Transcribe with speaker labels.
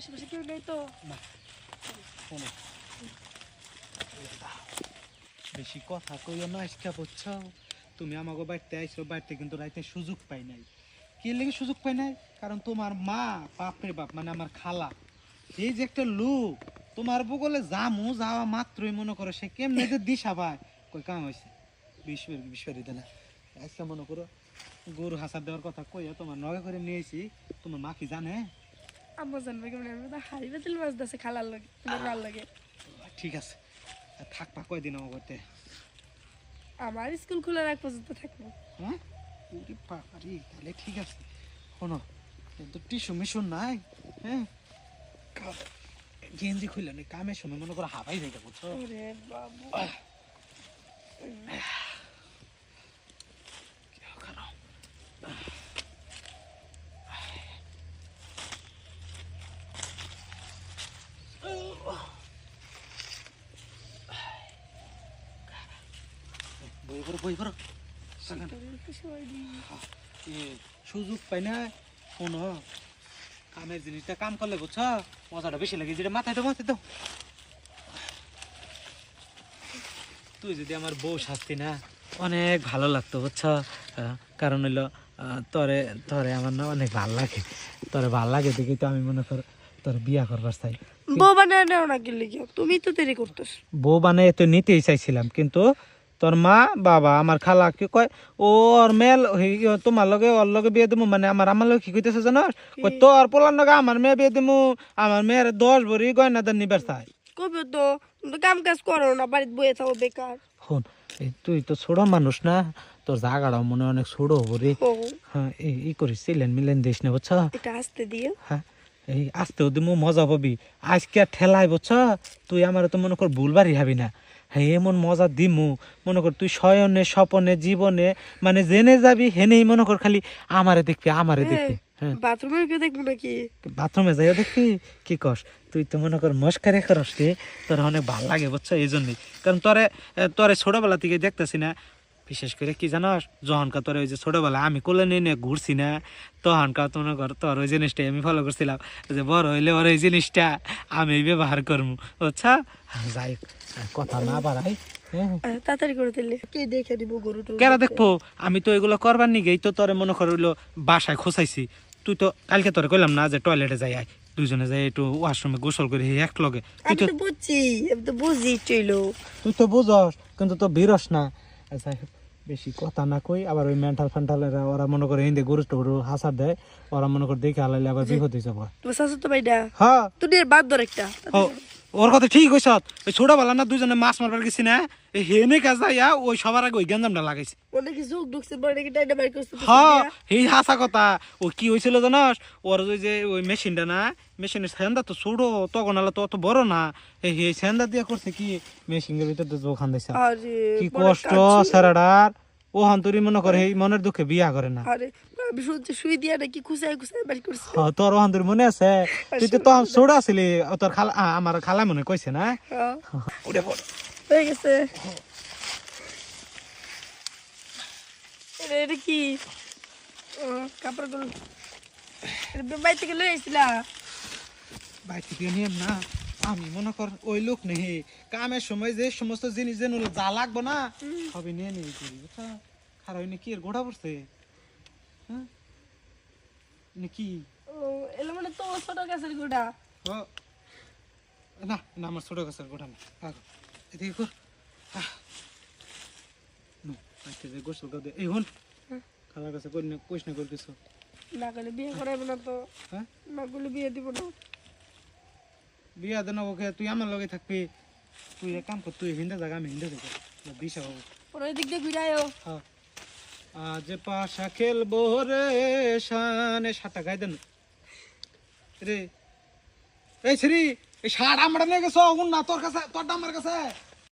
Speaker 1: আশেপাশে কেউ নেই তো?
Speaker 2: শোনো। বেশি কথা কইও না, আজকে বুঝছ? তুমি আমাকে বাড়িতে আইছো, বাড়িতে কিন্তু রাইতে সুযোগ পাই নাই। কি লেগে সুযোগ পাই নাই? কারণ তোমার মা, বাপরে বাপ মানে আমার খালা, এই যে একটা লোক, তোমার বগলে জামু যাওয়া মাত্রই মনে করো সে কেমনে যে দিশা পায়। কই, কাম হয়েছে বিশ্বর বিশ্বরি দেনা আজকে মনে করো, গরু হাসার দেওয়ার কথা কইয়া তোমার নগে করে নিয়েছি। তোমার মা কি জানে?
Speaker 1: আম্মা জানবে কেমন আমি তো হাড়ি বেতিল মাছ দাসে খালার লাগে ভালো লাগে।
Speaker 2: ঠিক আছে। থাকবা কয়দিন আমার করতে
Speaker 1: আমার স্কুল খোলা রাখ পর্যন্ত থাকব।
Speaker 2: হ্যাঁ? তাহলে ঠিক আছে। শোনো কিন্তু টিস্যু মিশু নাই হ্যাঁ? গেঞ্জি খুললে কামের সময় মনে করো হাবাই যাই বুঝছ?
Speaker 1: বাবু
Speaker 2: কেন? বই বই
Speaker 1: দিই
Speaker 2: এ, সুযোগ পাই না শোনো। কামের জিনিসটা কাম করলে বুঝছ মজাটা বেশি লাগে যেটা মাথায় তো মাথায় দাও। তুই যদি আমার বউ শাস্তি না অনেক ভালো লাগতো বুঝছ? কারণ হইল তরে তরে আমার না অনেক ভালো লাগে। তরে ভালো লাগে দেখি তো আমি মনে কর তোর বিয়া করবার চাই।
Speaker 1: বউ বানায় নেও না গেলে তুমি তো দেরি করতেছ।
Speaker 2: বউ বানিয়ে তো নিতেই চাইছিলাম কিন্তু তোর মা বাবা আমার খালা কি কয় ও ওর মেল তোমার লগে ওর লগে বিয়ে দিমু মানে আমার আমার লগে কি কইতেছে জানো কই তোর পোলার লগে আমার মেয়ে বিয়ে দিমু আমার মেয়ের দশ ভরি গয়না দান নিবার চাই
Speaker 1: কবে তো? কাম কাজ করো না বাড়িতে বয়ে থাকো বেকার।
Speaker 2: এই তুই তো ছোট মানুষ না তোর জাগাটাও মনে অনেক ছোট হব রে হ্যাঁ ই করিস সিলেন মিলেন দিস না বুঝছ?
Speaker 1: এটা আসতে দিও।
Speaker 2: হ্যাঁ। এই আসতেও দিমু মজা পাবি। আজকে আর ঠেলাই বুঝছ? তুই আমার তো মনে কর ভুলবারই হাবি না। হ্যাঁ এমন মজা দিমু। মনে কর তুই শয়নে স্বপনে জীবনে মানে জেনে যাবি হেনেই মনে কর খালি আমারে দেখবি আমারে দেখবি। হ্যাঁ।
Speaker 1: বাথরুমে কেউ দেখব নাকি?
Speaker 2: বাথরুমে যাইও দেখবি কি কস? তুই তো মনে কর মস্কারে করস রে। তোর অনেক ভালো লাগে বুঝছ এই জন্যই কারণ তোরে তোরে ছোটবেলা থেকে দেখতেছি না বিশেষ করে কি জানস যখনকা তোর ওই যে ছোটবেলা আমি কোলে নিয়ে নিয়ে ঘুরছি না তখনকার তো মনে কর তোর ওই জিনিসটাই আমি ফলো করছিলাম যে বড় হইলে ওর ওই জিনিসটা আমি ব্যবহার করব আচ্ছা যাই কথা না বাড়াই হ্যাঁ।
Speaker 1: তাড়াতাড়ি করে দিলে। কে দেখে দিব গরু
Speaker 2: কেরা দেখব? আমি তো এগুলো করবার নিগেই তো তোরে মনে কর হইল বাসায় খোঁচাইছি। তুই তো কালকে তোরে কইলাম না যে টয়লেটে যাই আয়। দুইজনে যাই একটু ওয়াশরুমে গোসল করে এক লগে।
Speaker 1: আমি
Speaker 2: তো
Speaker 1: তো বুঝছি আমি তো বুঝি চইলো
Speaker 2: তুই তো বুঝস কিন্তু তো বিরস না। হোক, বেশি কথা না কই আবার ওই মেন্টাল ফেন্টাল ওরা মনে করে হিন্দি গরু টরু হাসার দেয় ওরা মনে করে দেখে হালাইলে আবার বিপদ হয়ে যাব
Speaker 1: তো ভাই
Speaker 2: হ্যাঁ।
Speaker 1: তুই বাদ ধর একটা।
Speaker 2: ওর কথা ঠিক কইস ওই ছোটবেলা না দুজনে মাছ মারবার গেছি না এই হেনে কাজ যাইয়া ওই সবার আগে ওই গেঞ্জামটা লাগাইছে। হ্যাঁ এই হাসা কথা। ও কি হয়েছিল জানাস? ওর ওই যে ওই মেশিনটা না মেশিনের সেন্দা তো ছোট তখন আলো তো অত বড় না। এই সেন্দা দিয়ে করছে কি? মেশিনের ভিতর জোখান দিছে কি কষ্ট। স্যারাডার ও হন্তরি মনে করে এই মনের দুঃখে বিয়া করে না।
Speaker 1: আরে শুই দিয়া নাকি খুসাই খুসাই বাড়ি করছে।
Speaker 2: হ, তোর হন্তরি মনে আছে? তুই তো তখন ছোট আছিলি তোর খালা আমার খালা মনে কইছে না?
Speaker 1: হ্যাঁ,
Speaker 2: পড়।
Speaker 1: হয়ে গেছে। এটা- এটা কি? কাপড়গুলো বাড়ি থেকে লই আইছিলা?
Speaker 2: বাইক থেকে নিয়ে না। আমি মনে কর ওই লোক নেই। কামের সময় যে সমস্ত জিনিস যেন যা লাগবো না সবই নিয়ে নিয়ে করি বুঝছা খারাপ কি? এর গোড়া পড়ছে? হ্যাঁ? নে কি?
Speaker 1: ও এলো মানে তো ছোট গাছের গোড়া
Speaker 2: ও না না আমার ছোট গাছের গোড়া না। আগো এদিকে কর। আহ। নো, আজকে যে গোসল করে দে। এই হন। খালা কাছে কই না কইস না কর কিছু।
Speaker 1: না করলে বিয়ে করাবে না তো।
Speaker 2: হ্যাঁ?
Speaker 1: না করলে বিয়ে দিব না।
Speaker 2: বিয়া দেন ওকে তুই আমার লগে থাকবি। তুই এক কাম কর তুই হিন্দে জায়গা আমি হিন্দে দেখো দিশা
Speaker 1: হব। ওর দিক দিয়ে ঘুরে আয়ো
Speaker 2: হ্যাঁ। আজ পাশা খেলব রে শানে সাতটা গাই দেন। রে এই শ্রী এই শার্ট আমরা নিয়ে গেছো না তোর কাছে তোর আমার কাছে।